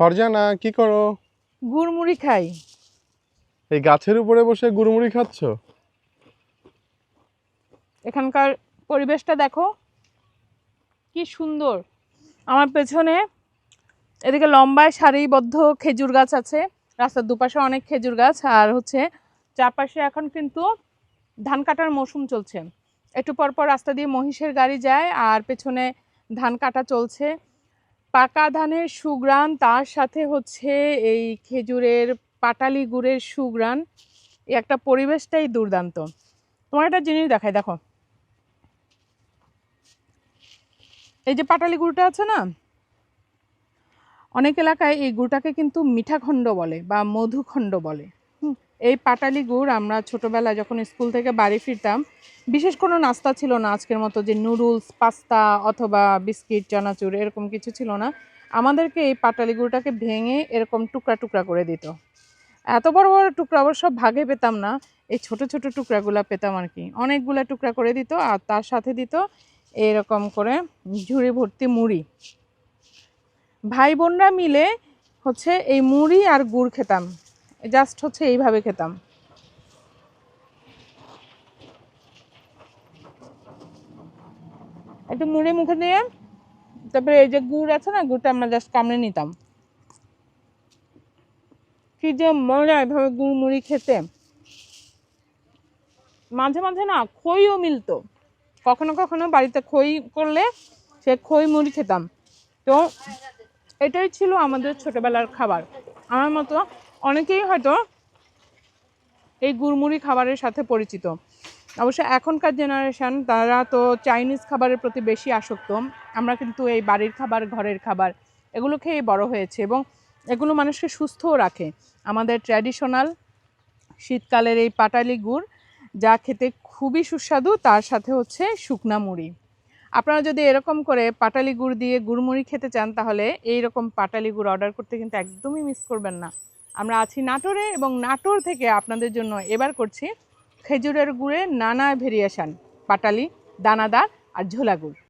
ফারজানা কি করো? গুড়মুড়ি খাই। এই গাছের উপরে বসে গুড়মুড়ি খাচ্ছ? এখানকার পরিবেশটা দেখো কি সুন্দর। আমার পেছনে এদিকে লম্বায় সারিবদ্ধ খেজুর গাছ আছে রাস্তার দুপাশে অনেক খেজুর গাছ আর হচ্ছে চারপাশে এখন কিন্তু ধান কাটার মৌসুম চলছে। একটু পর পর রাস্তা দিয়ে মহিষের গাড়ি যায় আর পেছনে ধান কাটা চলছে। পাকা ধানের সুগ্রান তার সাথে হচ্ছে এই খেজুরের পাটালি গুড়ের সুগ্রান একটা পরিবেশটাই দুর্দান্ত। তোমার একটা জিনিস দেখাই, দেখো। এই যে পাটালি গুড়টা আছে না? অনেক এলাকায় এই গুড়টাকে কিন্তু মিঠাখণ্ড বলে বা মধুখণ্ড বলে। এই পাটালি গুড় আমরা ছোটবেলায় যখন স্কুল থেকে বাড়ি ফিরতাম, বিশেষ কোনো নাস্তা ছিল না আজকের মতো যে নুডলস, পাস্তা অথবা বিস্কিট, চানাচুর এরকম কিছু ছিল না। আমাদেরকে এই পাটালি গুড়টাকে ভেঙে এরকম টুকরা টুকরা করে দিত। এত বড় বড় টুকরা অবশ্য ভাগে পেতাম না, এই ছোট ছোট টুকরাগুলো পেতাম আর কি। অনেকগুলা টুকরা করে দিত আর তার সাথে দিত এরকম করে ঝুড়ি ভর্তি মুড়ি। ভাই বোনরা মিলে হচ্ছে এই মুড়ি আর গুড় খেতাম। জাস্ট হচ্ছে এইভাবে খেতাম। একটু মুড়ি মুখে দিয়ে, তারপরে এই যে গুড় আছে না, গুড়টা আমরা জাস্ট কামড়ে নিতাম। কি যে মজা এভাবে গুড় মুড়ি খেতে। মাঝে মাঝে না খইও মিলতো। কখনো কখনো বাড়িতে খই করলে সে খই মুড়ি খেতাম। তো এটাই ছিল আমাদের ছোটবেলার খাবার। আমার মতো অনেকেই হয়তো এই গুড়মুড়ি খাবারের সাথে পরিচিত। অবশ্য এখনকার জেনারেশান তারা তো চাইনিজ খাবারের প্রতি বেশি আসক্ত। আমরা কিন্তু এই বাড়ির খাবার, ঘরের খাবার এগুলো খেয়ে বড় হয়েছে এবং এগুলো মানুষকে সুস্থও রাখে। আমাদের ট্র্যাডিশনাল শীতকালের এই পাটালি গুড় যা খেতে খুবই সুস্বাদু, তার সাথে হচ্ছে শুকনা মুড়ি। আপনারা যদি এরকম করে পাটালি গুড় দিয়ে গুড়মুড়ি খেতে চান তাহলে এই রকম পাটালি গুড় অর্ডার করতে কিন্তু একদমই মিস করবেন না। আমরা আছি নাটোরে এবং নাটোর থেকে আপনাদের জন্য এবার করছি খেজুরের গুড়ের নানা ভেরিয়েশান, পাটালি, দানাদার আর ঝোলা গুড়